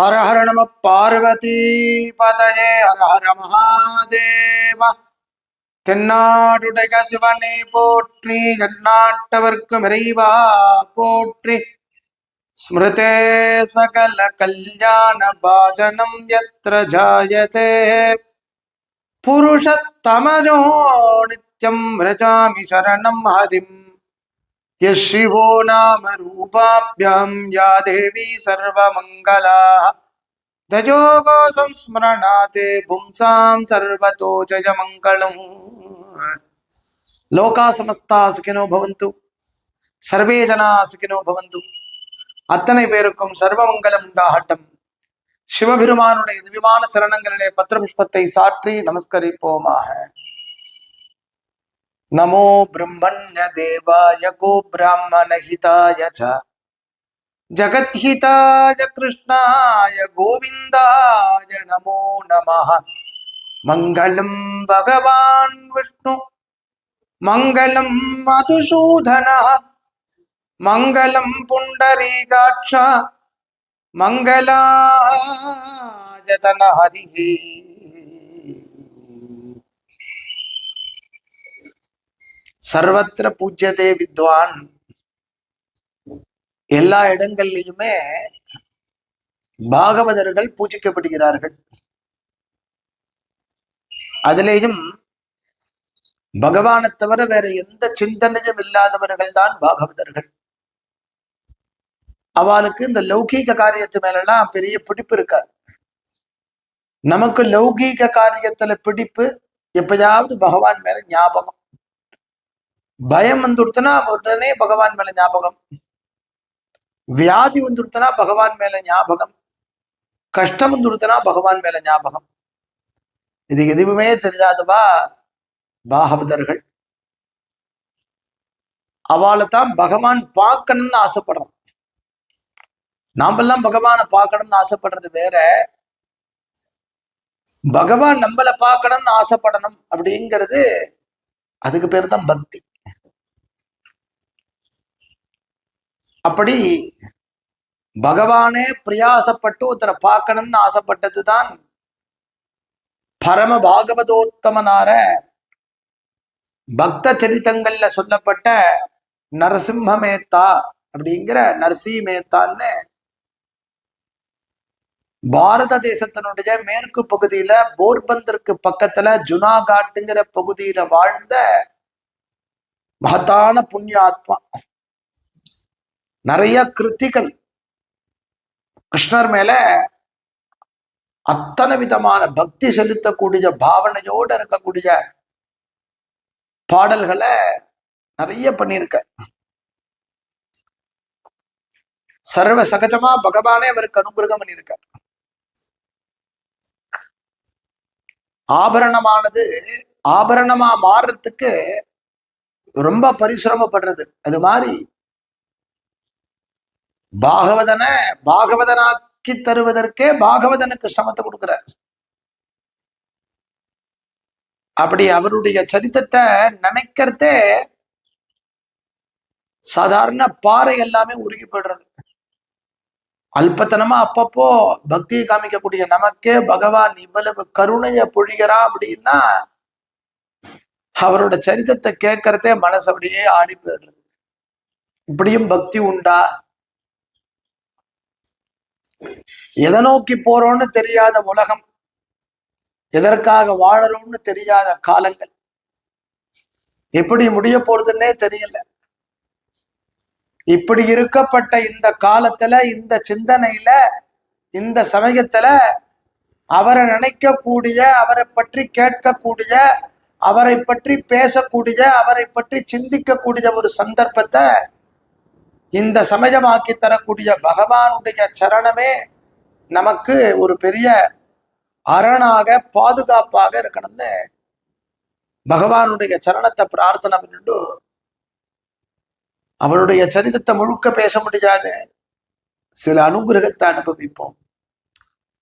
ஹர ஹர நம பார்வதி பதயே ஹர ஹர மகாதேவ தென்னாடுடைய சிவனை போற்றி எந்நாட்டவர்க்கும் இறைவா போற்றி ஸ்மிருதே சகல கல்யாண பாஜனம் யத்ர ஜாயதே புருஷத்தமஜோ நித்யம் ரஜாமி சரணம் ஹரிம் यशिवो नाम रूपाभ्यां या देवी सर्वमङ्गला दजोगो संस्मरणाते पुंसां सर्वतो जयमङ्गलम् लोका समस्ता सुखिनो भवन्तु சர்வே ஜனா சுகினோ பவந்து அத்தனை பேருக்கும் சர்வமங்கலம் உண்டாகட்டும் சிவபெருமானுடைய திவ்யமான சரணங்களிலே பத்திரபுஷ்பத்தை சாற்றி நமஸ்கரிப்போமாக नमो ब्रह्मण्यदेवाय को ब्राह्मणहिताय ஜகத்ஹிதாய கிருஷ்ணாய கோவிந்தாய நமோ நம மங்களம் பகவான் விஷ்ணு மங்களம் மதுசூதனா மங்களம் புண்டரீகாட்சா மங்களாயதன ஹரிஹி சர்வத்திர பூஜ்யதே வித்வான் எல்லா இடங்கள்லையுமே பாகவதர்கள் பூஜிக்கப்படுகிறார்கள். அதிலேயும் பகவானை தவிர வேற எந்த சிந்தனையும் இல்லாதவர்கள் தான் பாகவதர்கள். அவளுக்கு இந்த லௌகீக காரியத்து மேலெல்லாம் பெரிய பிடிப்பு இருக்காது. நமக்கு லௌகீக காரியத்துல பிடிப்பு எப்பயாவது பகவான் மேல ஞாபகம். பயம் வந்துடுத்துனா உடனே பகவான் மேல ஞாபகம். வியாதி வந்துடுத்தனா பகவான் மேல ஞாபகம். கஷ்டம் வந்துடுத்தனா பகவான் மேல ஞாபகம். இது எதுவுமே தெரியாதவா? பாகவதர்கள். அவளை தான் பகவான் பார்க்கணும்னு ஆசைப்படுறோம் நாமெல்லாம் பகவானை பார்க்கணும்னு ஆசைப்படுறது வேற. பகவான் நம்மளை பார்க்கணும்னு ஆசைப்படணும் அப்படிங்கிறது அதுக்கு பேர் தான் பக்தி. அப்படி பகவானே பிரியாசப்பட்டு ஒருத்தரை பார்க்கணும்னு ஆசைப்பட்டது தான் பரம பாகவதோத்தமனார பக்த சரித்தங்கள்ல சொல்லப்பட்ட நரசிம்மமேத்தா அப்படிங்கிற நரசிம்மேத்தான்னு பாரத தேசத்தினுடைய மேற்கு பகுதியில போர்பந்தருக்கு பக்கத்துல ஜுனாகாட்டுங்கிற பகுதியில வாழ்ந்த மகத்தான புண்ணியாத்மா. நிறைய கிருத்திகள். கிருஷ்ணர் மேல அத்தனை விதமான பக்தி செலுத்தக்கூடிய பாவனையோடு இருக்கக்கூடிய பாடல்களை நிறைய பண்ணியிருக்க. சர்வ சகஜமா பகவானே அவருக்கு அனுகிரகம் பண்ணியிருக்க. ஆபரணமானது ஆபரணமா மாறுறதுக்கு ரொம்ப பரிசிரமப்படுறது. அது மாதிரி பாகவதனை பாகவதனாக்கி தருவதற்கே பாகவதனுக்கு சிரமத்தை கொடுக்கிறார். அப்படி அவருடைய சரித்திரத்தை நினைக்கிறதே சாதாரண பாறை எல்லாமே உருகி போயிடுறது. அல்பத்தனமா அப்பப்போ பக்தியை காமிக்கக்கூடிய நமக்கே பகவான் இவ்வளவு கருணைய பொழிகிறா அப்படின்னா அவரோட சரித்தத்தை கேட்கறதே மனசு அப்படியே ஆடி போயிடுறது. இப்படியும் பக்தி உண்டா? எதை நோக்கி போறோம்னு தெரியாத உலகம் எதற்காக வாழறோம்னு தெரியாத காலங்கள். எப்படி முடிய போறதுன்னே தெரியல. இப்படி இருக்கப்பட்ட இந்த காலத்துல இந்த சிந்தனையில இந்த சமயத்துல அவரை நினைக்கக்கூடிய அவரை பற்றி கேட்கக்கூடிய அவரை பற்றி பேசக்கூடிய அவரை பற்றி சிந்திக்கக்கூடிய ஒரு சந்தர்ப்பத்தை இந்த சமயமாக்கி தரக்கூடிய பகவானுடைய சரணமே நமக்கு ஒரு பெரிய அரணாக பாதுகாப்பாக இருக்கணும்னு பகவானுடைய சரணத்தை பிரார்த்தனை பண்ணிட்டு அவருடைய சரிதத்தை முழுக்க பேச முடியாது. சில அனுகிரகத்தை அனுபவிப்போம்.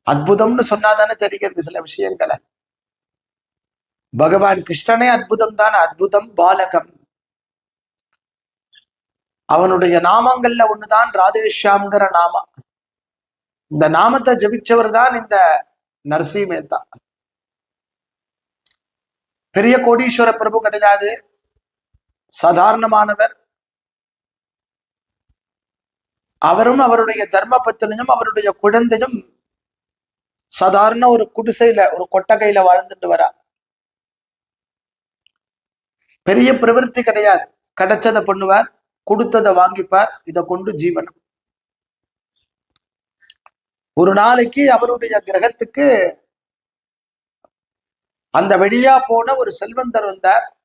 அற்புதம்னு சொன்னாதானே தெரிகிறது சில விஷயங்களை. பகவான் கிருஷ்ணனே அற்புதம் தான் அற்புதம் பாலகம். அவனுடைய நாமங்கள்ல ஒண்ணுதான் ராதேஷாம்ங்கிற நாமம். இந்த நாமத்தை ஜபிச்சவர் தான் இந்த நரசி மேத்தா பெரிய கோடீஸ்வர பிரபு கிடையாது. சாதாரணமானவர். அவரும் அவருடைய தர்ம பத்தினியும் அவருடைய குழந்தையும் சாதாரண ஒரு குடிசையில ஒரு கொட்டகையில வாழ்ந்துட்டு வரா. பெரிய பிரவருத்தி கிடையாது. கிடைச்சதை பண்ணுவார். கொடுத்ததை வாங்கிப்பார் இதை கொண்டு ஜீவனம். ஒரு நாளைக்கு அவருடைய கிரகத்துக்கு அந்த வெளியா போன ஒரு செல்வந்தர் வந்தார்.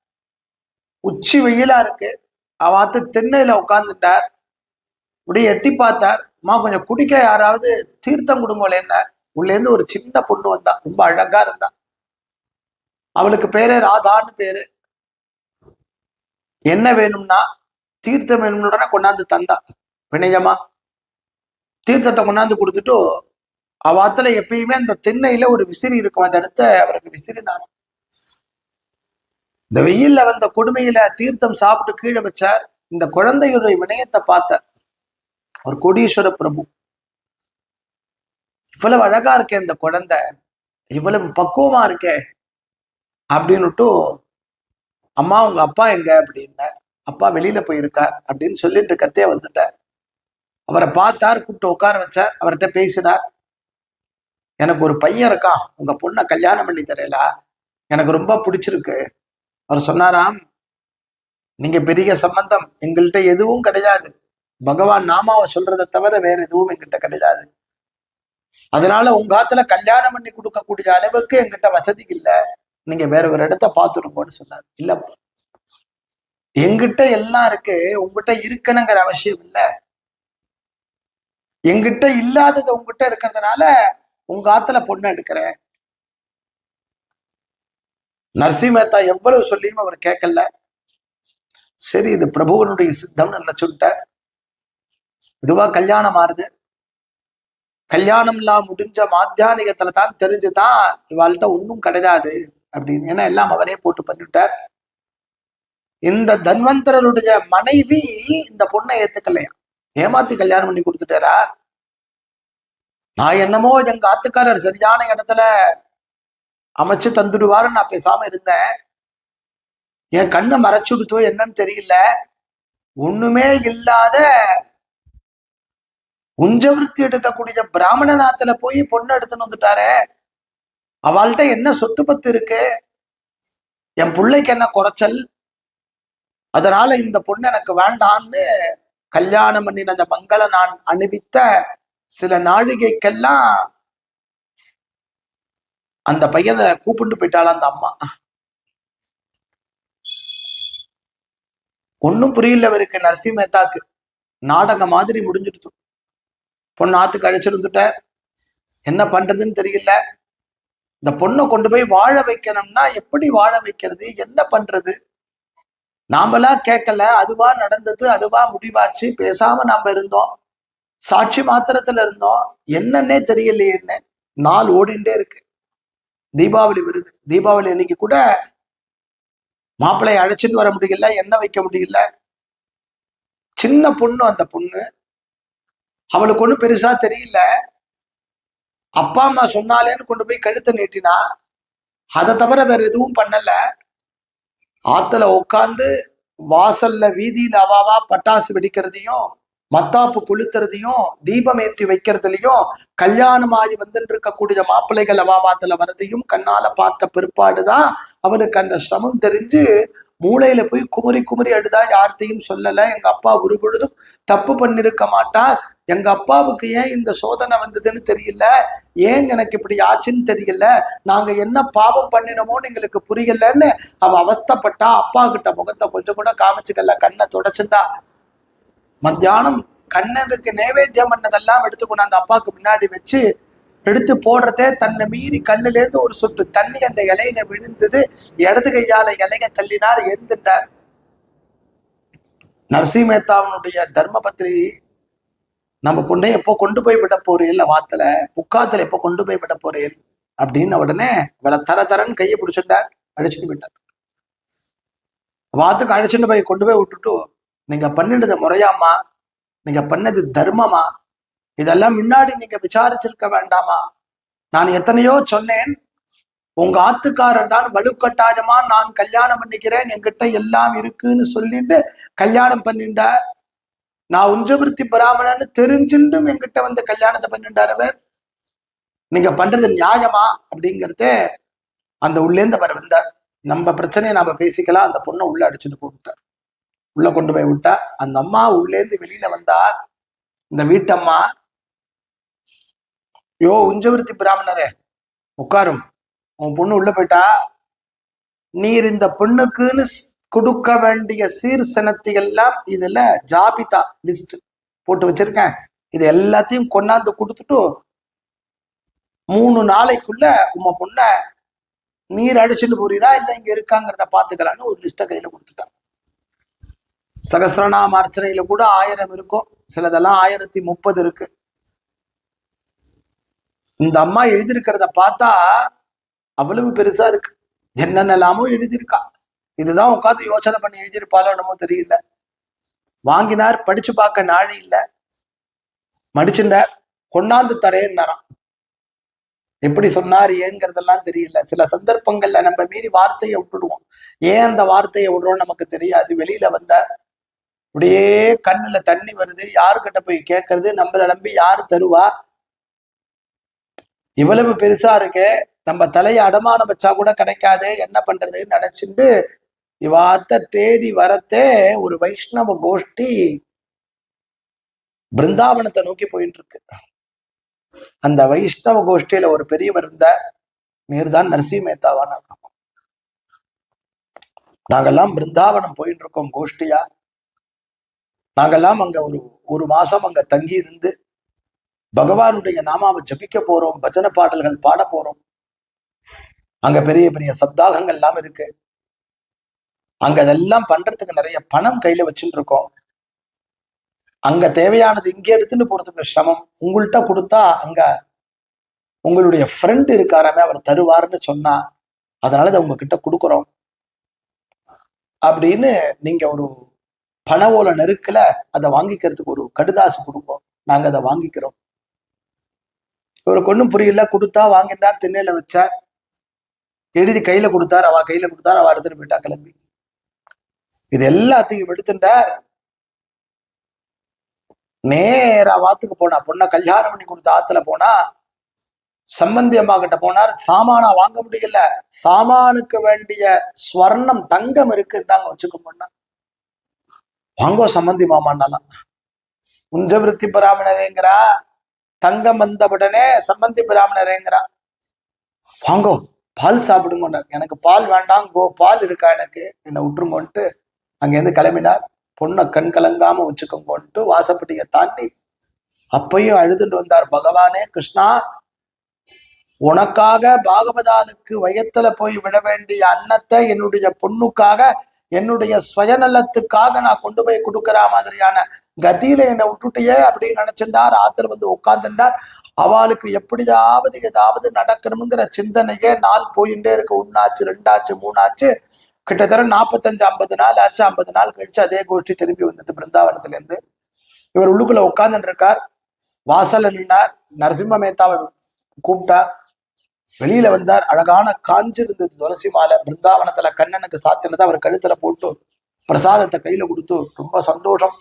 உச்சி வெயிலா இருக்கு. அவாத்து திண்ணையில உட்கார்ந்துட்டார். இப்படியே எட்டி பார்த்தார். அம்மா கொஞ்சம் குடிக்க யாராவது தீர்த்தம் கொடுங்களேன்னா. உள்ளேருந்து ஒரு சின்ன பொண்ணு வந்தா. ரொம்ப அழகா இருந்தா. அவளுக்கு பேரு ராதான்னு பேரு. என்ன வேணும்னா தீர்த்தம் வேணும்னு கொண்டாந்து தந்தா. வினயமா? தீர்த்தத்தை கொண்டாந்து கொடுத்துட்டு அவாத்துல எப்பயுமே அந்த திண்ணையில ஒரு விசிறி இருக்கும். அதை எடுத்து அவருக்கு விசிறினாராம் இந்த வெயில்ல வந்த கொடுமையில தீர்த்தம் சாப்பிட்டு கீழே வச்சார். இந்த குழந்தையுடைய வினயத்தை பார்த்தார் ஒரு கோடீஸ்வர பிரபு. இவ்வளவு அழகா இருக்கே இந்த குழந்தை. இவ்வளவு பக்குவமா இருக்கே. அப்படின்னுட்டு அம்மா உங்க அப்பா எங்க? அப்படின்னார். அப்பா வெளியில போயிருக்கார் அப்படின்னு சொல்லிட்டு இருக்கிறதே வந்துட்டார். அவரை பார்த்தார் கூப்பிட்டு உட்கார வச்சார் அவர்கிட்ட பேசினார். எனக்கு ஒரு பையன் இருக்கான் உங்க பொண்ணை கல்யாணம் பண்ணி தரையிலா எனக்கு ரொம்ப பிடிச்சிருக்கு. அவர் சொன்னாராம் நீங்க பெரிய சம்பந்தம் எங்கள்கிட்ட எதுவும் கிடையாது. பகவான் நாமாவை சொல்றதை தவிர வேற எதுவும் எங்கிட்ட கிடையாது. அதனால உங்க ஆத்துல கல்யாணம் பண்ணி கொடுக்கக்கூடிய அளவுக்கு எங்கிட்ட வசதி இல்லை. நீங்க வேற ஒரு இடத்த பாத்துருங்கன்னு சொன்னார். இல்ல எங்கிட்ட எல்லாம் இருக்கு உங்ககிட்ட இருக்கணுங்கிற அவசியம் இல்ல. எங்கிட்ட இல்லாதது உங்ககிட்ட இருக்கிறதுனால உங்க ஆத்துல பொண்ணு எடுக்கிறேன். நரசி மேத்தா எவ்வளவு சொல்லியும் அவர் கேட்கல. சரி இது பிரபுவனுடைய சித்தம்னு நினைச்சுட்ட இதுவா கல்யாணம் ஆறுது. கல்யாணம் எல்லாம் முடிஞ்ச மாத்தியானிகத்துல தான் தெரிஞ்சுதான் இவாள்கிட்ட ஒன்றும் கிடையாது அப்படின்னு. ஏன்னா எல்லாம் அவரே போட்டு பண்ணிவிட்டார் இந்த தன்வந்தரருடைய மனைவி இந்த பொண்ணை ஏத்துக்கலையா? ஏமாத்தி கல்யாணம் பண்ணி கொடுத்துட்டாரா? நான் என்னமோ எங்க ஆத்துக்காரர் சரியான இடத்துல அமைச்சு தந்துடுவாருன்னு நான் பேசாம இருந்தேன். என் கண்ணை மறைச்சுடுத்தோ என்னன்னு தெரியல. ஒண்ணுமே இல்லாத உஞ்சவிருத்தி எடுக்கக்கூடிய பிராமணநாத்துல போய் பொண்ணு எடுத்துன்னு வந்துட்டாரு. அவள்கிட்ட என்ன சொத்து பத்து இருக்கு? என் பிள்ளைக்கு என்ன குறைச்சல்? அதனால இந்த பொண்ணு எனக்கு வேண்டான்னு கல்யாணம் பண்ணின அந்த மங்கள நான் அணிவித்த சில நாழிகைக்கெல்லாம் அந்த பையனை கூப்பிட்டு போயிட்டாளா அந்த அம்மா. ஒன்னும் புரியல அவருக்கு நரசி மேத்தாக்கு. நாடகம் மாதிரி முடிஞ்சிடுச்சு பொண்ணு ஆத்துக்கு அழைச்சிருந்துட்ட என்ன பண்றதுன்னு தெரியல. இந்த பொண்ணை கொண்டு போய் வாழ வைக்கணும்னா எப்படி வாழ வைக்கிறது? என்ன பண்றது? நாமெல்லாம் கேட்கல அதுவா நடந்தது அதுவா முடிவாச்சு பேசாம நாம இருந்தோம். சாட்சி மாத்திரத்துல இருந்தோம். என்னன்னே தெரியலையேன்னு நாள் ஓடிண்டே இருக்கு. தீபாவளி வருது. தீபாவளி அன்னைக்கு கூட மாப்பிள்ளையை அழைச்சிட்டு வர முடியல என்ன வைக்க முடியல. சின்ன பொண்ணு அந்த பொண்ணு. அவளுக்கு ஒன்றும் பெருசா தெரியல. அப்பா அம்மா சொன்னாலேன்னு கொண்டு போய் கழுத்தை நீட்டினா அதை தவிர வேற எதுவும் பண்ணலை. ஆத்துல உட்காந்து வாசல்ல வீதியில அவாவா பட்டாசு வெடிக்கிறதையும் மத்தாப்பு கொளுத்துறதையும் தீபம் ஏத்தி வைக்கிறதுலையும் கல்யாணமாகி வந்துட்டு இருக்கக்கூடிய மாப்பிள்ளைகள் அவாவாத்துல வரதையும் கண்ணால பார்த்த பிற்பாடுதான் அவளுக்கு அந்த சிரமம் தெரிஞ்சு மூளையில போய் குமரி குமரி அழுதா யார்கிட்டையும் சொல்லல. எங்க அப்பா ஒரு பொழுதும் தப்பு பண்ணிருக்க மாட்டார். எங்க அப்பாவுக்கு ஏன் இந்த சோதனை வந்ததுன்னு தெரியல? ஏன் எனக்கு இப்படி ஆச்சுன்னு தெரியல? நாங்க என்ன பாவம் பண்ணினோமோன்னு எங்களுக்கு புரியலன்னு அவ அவஸ்தப்பட்டா அப்பா கிட்ட முகத்தை கொஞ்சம் கூட காமிச்சுக்கல கண்ணை தொடச்சுண்டா மத்தியானம் கண்ணனுக்கு நைவேத்தியம் பண்ணதெல்லாம் எடுத்து கொண்டாந்து அப்பாவுக்கு முன்னாடி வச்சு எடுத்து போடுறதே தன்னை மீறி கண்ணுலேருந்து ஒரு சொட்டு தண்ணி அந்த இலையில விழுந்தது. இடது கையால இலைய தள்ளினார் எழுந்துட்டார். நரசிம்மேத்தாவனுடைய தர்மபத்ரி நம்ம பொண்ணை எப்போ கொண்டு போய் விட போறேன்? வாத்துல புக்காத்துல எப்போ கொண்டு போய் விட போறேன்? அப்படின்னு உடனே இவளை தர தரன்னு கையை பிடிச்சிட்டார் அழைச்சிட்டு விட்டார் வாத்துக்கு அழைச்சிட்டு போய் கொண்டு போய் விட்டுட்டு நீங்க பண்ணினது முறையாமா நீங்க பண்ணது தர்மமா? இதெல்லாம் முன்னாடி நீங்க விசாரிச்சிருக்க வேண்டாமா? நான் எத்தனையோ சொன்னேன். உங்க ஆத்துக்காரர் தான் வலுக்கட்டாயமா நான் கல்யாணம் பண்ணிக்கிறேன். என்கிட்ட எல்லாம் இருக்குன்னு சொல்லிட்டு கல்யாணம் பண்ணிட்டார் நான் உஞ்சவிருத்தி பிராமணன்னு தெரிஞ்சுட்டும் என்கிட்ட வந்து கல்யாணத்தை பண்ணிட்டாரவர் அவர். நீங்க பண்றது நியாயமா? அப்படிங்கறத அந்த உள்ளேந்து அவர் வந்தார். நம்ம பிரச்சனையை நாம பேசிக்கலாம். அந்த பொண்ணை உள்ள அடிச்சுட்டு போட்டார் உள்ள கொண்டு போய் விட்டா அந்த அம்மா உள்ளேந்து வெளியில வந்தா இந்த வீட்டம்மா யோ உஞ்சவிருத்தி பிராமணரே உட்காரும். உன் பொண்ணு உள்ள போயிட்டா நீர் இந்த பொண்ணுக்குன்னு கொடுக்க வேண்டிய சீர் சனத்தை எல்லாம் இதுல ஜாபிதா லிஸ்ட் போட்டு வச்சிருக்கேன். இது எல்லாத்தையும் கொண்டாந்து கொடுத்துட்டு மூணு நாளைக்குள்ள உம்ம பொண்ண நீர் அடிச்சுட்டு போறீரா? இல்ல இங்க இருக்காங்கிறத பாத்துக்கலாம்னு ஒரு லிஸ்ட கையில கொடுத்துட்டான். சகசிரநாம அர்ச்சனையில கூட ஆயிரம் இருக்கும் சிலதெல்லாம் ஆயிரத்தி முப்பது இருக்கு. இந்த அம்மா எழுதியிருக்கிறத பார்த்தா அவ்வளவு பெருசா இருக்கு. என்னென்னலாமோ எழுதியிருக்கா. இதுதான் உட்காந்து யோசனை பண்ணி எழுதியிருப்பாளோ என்னமோ தெரியல. வாங்கினார் படிச்சு பார்க்க நாழி இல்ல. மடிச்சுட்டார் கொண்டாந்து தரேன்னாராம். எப்படி சொன்னார் ஏங்கிறதெல்லாம் தெரியல. சில சந்தர்ப்பங்கள்ல நம்ம மீறி வார்த்தையை விட்டுடுவோம். ஏன் அந்த வார்த்தையை விடுறோம் நமக்கு தெரியாது. வெளியில வந்த அப்படியே கண்ணுல தண்ணி வருது. யாருக்கிட்ட போய் கேட்கறது? நம்மள நம்பி யார் தருவா? இவ்வளவு பெருசா இருக்கு. நம்ம தலையை அடமானம் வச்சா கூட கிடைக்காது. என்ன பண்றதுன்னு நினைச்சுட்டு இவாத்த தேடி வரத்தே ஒரு வைஷ்ணவ கோஷ்டி பிருந்தாவனத்தை நோக்கி போயிட்டு இருக்கு அந்த வைஷ்ணவ கோஷ்டியில ஒரு பெரியவர் இருந்த நீர்தான் நரசி மேத்தாவான நாங்கெல்லாம் பிருந்தாவனம் போயிட்டு இருக்கோம் கோஷ்டியா. நாங்கெல்லாம் அங்க ஒரு ஒரு மாசம் அங்க தங்கி இருந்து பகவானுடைய நாமாவை ஜபிக்க போறோம் பஜனை பாடல்கள் பாட போறோம். அங்க பெரிய பெரிய சப்தாகங்கள் எல்லாம் இருக்கு. அங்க அதெல்லாம் பண்றதுக்கு நிறைய பணம் கையில வச்சுட்டு இருக்கோம். அங்க தேவையானது இங்க எடுத்துட்டு போறதுக்கு சிரமம். உங்கள்கிட்ட கொடுத்தா அங்க உங்களுடைய ஃப்ரெண்ட் இருக்காராமே அவர் தருவாருன்னு சொன்னா அதனால அதை உங்ககிட்ட கொடுக்குறோம். அப்படின்னு நீங்க ஒரு பணவோல நெருக்கல அதை வாங்கிக்கிறதுக்கு ஒரு கடுதாசு கொடுப்போம். நாங்க அதை வாங்கிக்கிறோம். இவருக்கு ஒன்றும் புரியல கொடுத்தா வாங்கினார் திண்ணையில வச்சார் எழுதி கையில கொடுத்தார் அவ கையில கொடுத்தார் அவ எடுத்துட்டு போயிட்டா கிளம்பி. இது எல்லாத்தையும் எடுத்துட்டார். நேரா வாத்துக்கு போனா பொண்ணை கல்யாணம் பண்ணி கொடுத்த ஆத்துல போனா சம்பந்தி அம்மா கிட்ட போனார் சாமானா வாங்க முடியல. சாமானுக்கு வேண்டிய ஸ்வர்ணம் தங்கம் இருக்கு தாங்க வச்சுக்க போனா வாங்கோ சம்பந்தி மாமான்னாலாம். உஞ்சவிருத்தி பிராமணரேங்கிறா. தங்கம் வந்தவுடனே சம்பந்தி பிராமணரேங்கிறா. வாங்கோ பால் சாப்பிடுங்கன்னார். எனக்கு பால் வேண்டாம் கோ பால் இருக்கா எனக்கு? என்னை விட்டுருங்கோன்ட்டு அங்கேருந்து கிளம்பினார். பொண்ணை கண் கலங்காம வச்சுக்கோங்கன்ட்டு வாசப்பட்டியை தாண்டி அப்பையும் அழுதுட்டு வந்தார். பகவானே கிருஷ்ணா உனக்காக பாகவதாலுக்கு வயத்துல போய் விட வேண்டிய அன்னத்தை என்னுடைய பொண்ணுக்காக என்னுடைய சுயநலத்துக்காக நான் கொண்டு போய் கொடுக்கற மாதிரியான கதியில என்னை விட்டுட்டியே அப்படின்னு நினைச்சிருந்தார் ஆத்தர் வந்து உட்கார்ந்துட்டார். அவளுக்கு எப்படியாவது ஏதாவது நடக்கணுங்கிற சிந்தனையே நாள் போயிட்டே இருக்கு. ஒன்னாச்சு ரெண்டாச்சு மூணாச்சு. கிட்டத்தட்ட நாற்பத்தஞ்சு ஐம்பது நாள் ஆச்சு ஐம்பது நாள் கழிச்சு அதே கோஷ்டி திரும்பி வந்தது பிருந்தாவனத்துல இருந்து இவர் உள்ளுக்குள்ள உட்கார்ந்துட்டு இருக்கார் வாசல்ல நின்னார். நரசிம்ம மேத்தாவை கூப்பிட்டா வெளியில வந்தார். அழகான காஞ்சி இருந்தது துளசி மாலை. பிருந்தாவனத்துல கண்ணனுக்கு சாத்தினதை அவர் கழுத்துல போட்டு பிரசாதத்தை கையில கொடுத்து ரொம்ப சந்தோஷம்.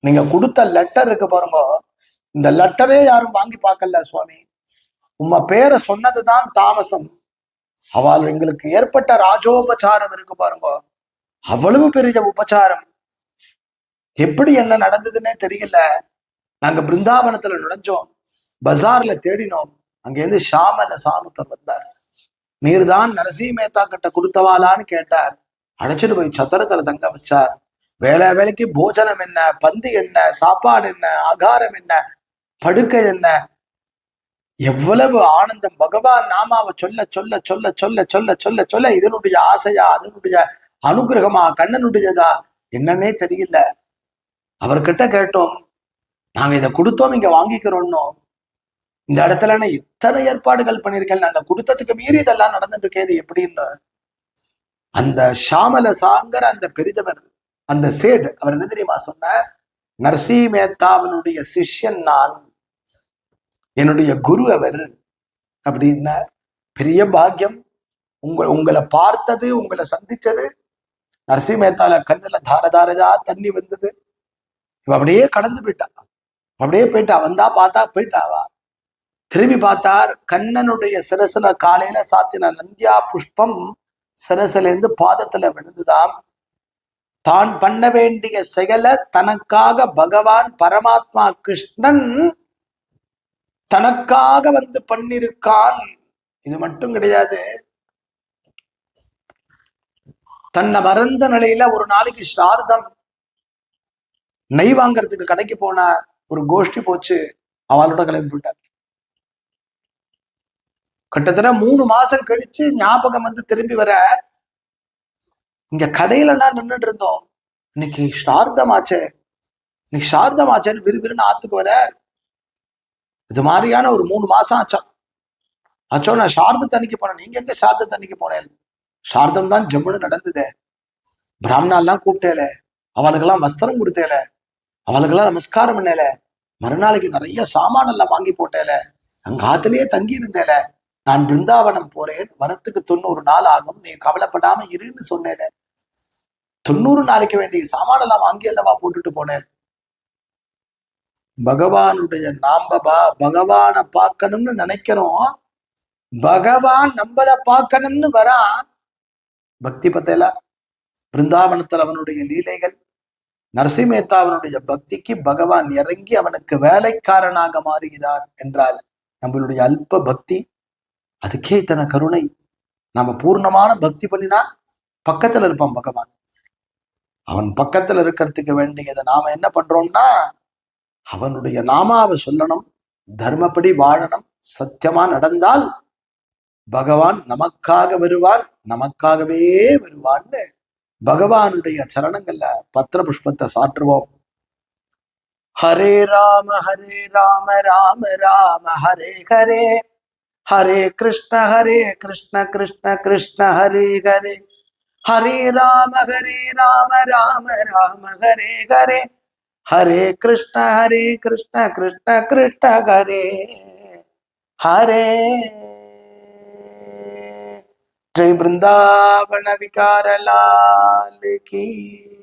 நீங்க கொடுத்த லெட்டர் இருக்கு பாருங்க. இந்த லெட்டரே யாரும் வாங்கி பார்க்கல சுவாமி. உம்ம பேரை சொன்னதுதான் தாமசம். அவள் எங்களுக்கு ஏற்பட்ட ராஜோபச்சாரம் இருக்கு பாருங்க. அவ்வளவு பெரிய உபச்சாரம். எப்படி என்ன நடந்ததுன்னே தெரியல. நாங்க பிருந்தாவனத்துல நுழைஞ்சோம். பஜார்ல தேடினோம். அங்கேருந்து ஷாமல சாமுத்தர் வந்தார். நீர்தான் நரசி மேத்தா கிட்ட கொடுத்தவாளான்னு கேட்டார். அழைச்சிட்டு போய் சத்திரத்துல தங்க வச்சார். வேலை வேலைக்கு போஜனம் என்ன? பந்து என்ன? சாப்பாடு என்ன? ஆகாரம் என்ன? படுக்கை என்ன? எவ்வளவு ஆனந்தம். பகவான் நாமாவை சொல்ல சொல்ல சொல்ல சொல்ல சொல்ல சொல்ல சொல்ல இதனுடைய ஆசையா அதனுடைய அனுகிரகமா கண்ணனுடையதா என்னன்னே தெரியல. அவர்கிட்ட கேட்டோம் நாங்க இதை கொடுத்தோம் இங்க வாங்கிக்கிறோம்னோ. இந்த இடத்துல நான் இத்தனை ஏற்பாடுகள் பண்ணியிருக்கேன். நாங்க கொடுத்ததுக்கு மீறி இதெல்லாம் நடந்துட்டு இருக்கேது எப்படின்னு? அந்த ஷாமல சாங்கர அந்த பெரிதவர் அந்த சேடு அவர் என்ன தெரியுமா சொன்ன நரசி மேத்தாவனுடைய சிஷ்யன் நான் என்னுடைய குரு அவர் அப்படின்னா பெரிய பாக்கியம். உங்க உங்களை பார்த்தது உங்களை சந்திச்சது நரசிம்மேத்தால கண்ணுல தார தாரதா தண்ணி வந்தது. இவ அப்படியே கடந்து போயிட்டா. அப்படியே போயிட்டா. வந்தா பார்த்தா போயிட்டாவா? திரும்பி பார்த்தார் கண்ணனுடைய சிரசுல காலையில சாத்தின நந்தியா புஷ்பம் சிரசுல இருந்து பாதத்துல விழுந்துதாம். தான் பண்ண வேண்டிய செயலை தனக்காக பகவான் பரமாத்மா கிருஷ்ணன் தனக்காக வந்து பண்ணிருக்கான். இது மட்டும் கிடையாது. தன்னை மறந்த நிலையில ஒரு நாளைக்கு ஸ்ரார்த்தம் நெய் வாங்கறதுக்கு கடைக்கு போன ஒரு கோஷ்டி போச்சு. அவளோட கிளம்பி போயிட்டார். கிட்டத்தட்ட மூணு மாசம் கழிச்சு ஞாபகம் வந்து திரும்பி வர இங்க கடையில நான் நின்றுட்டு இருந்தோம். இன்னைக்கு ஸ்ரார்த்தம் ஆச்சே. இன்னைக்கு ஸ்ரார்த்தம் ஆச்சேன்னு விறுவிறுன்னு ஆத்துக்கு வர இது மாதிரியான ஒரு மூணு மாசம் ஆச்சான் ஆச்சோ நான் சார்த தண்ணிக்கு போனேன். நீங்க எங்க சார்த தண்ணிக்கு போனேன்? சார்தம் தான் ஜம்முன்னு நடந்ததே. பிராமணாலாம் கூப்பிட்டேல. அவளுக்கெல்லாம் வஸ்திரம் கொடுத்தேல. அவளுக்கெல்லாம் நமஸ்காரம் பண்ணேல. மறுநாளைக்கு நிறைய சாமானெல்லாம் வாங்கி போட்டேல. அங்க ஆத்துலயே தங்கி இருந்தேல நான் பிருந்தாவனம் போறேன். வரத்துக்கு தொண்ணூறு நாள் ஆகும். நீ கவலைப்படாம இருன்னு சொன்னேனே. தொண்ணூறு நாளைக்கு வேண்டிய சாமானெல்லாம் வாங்கி அல்லவா போட்டுட்டு போனேன்? பகவானுடைய நாம பா பகவானை பார்க்கணும்னு நினைக்கிறோம். பகவான் நம்மள பார்க்கணும்னு வரான். பக்தி பத்தேல பிருந்தாவனத்தில் அவனுடைய லீலைகள் நரசிம்மேத்தாவனுடைய பக்திக்கு பகவான் இறங்கி அவனுக்கு வேலைக்காரனாக மாறுகிறான் என்றால் நம்மளுடைய அல்ப பக்தி அதுக்கே இத்தனை கருணை. நாம பூர்ணமான பக்தி பண்ணினா பக்கத்துல இருப்பான் பகவான். அவன் பக்கத்துல இருக்கிறதுக்கு வேண்டியதை நாம என்ன பண்றோம்னா அவனுடைய நாமாவை சொல்லணும் தர்மப்படி வாழணும் சத்தியமா நடந்தால் பகவான் நமக்காக வருவான் நமக்காகவே வருவான்னு பகவானுடைய சரணங்கள்ல பத்திர புஷ்பத்தை சாற்றுவோம். ஹரே ராம ஹரே ராம ராம ராம ஹரே ஹரே. ஹரே கிருஷ்ண ஹரே கிருஷ்ண கிருஷ்ண கிருஷ்ண ஹரே ஹரே. ஹரே ராம ஹரே ராம ராம ராம ஹரே ஹரே. हरे कृष्ण हरे कृष्ण कृष्ण कृष्ण हरे। हरे। जय वृंदावन विकार लाल की।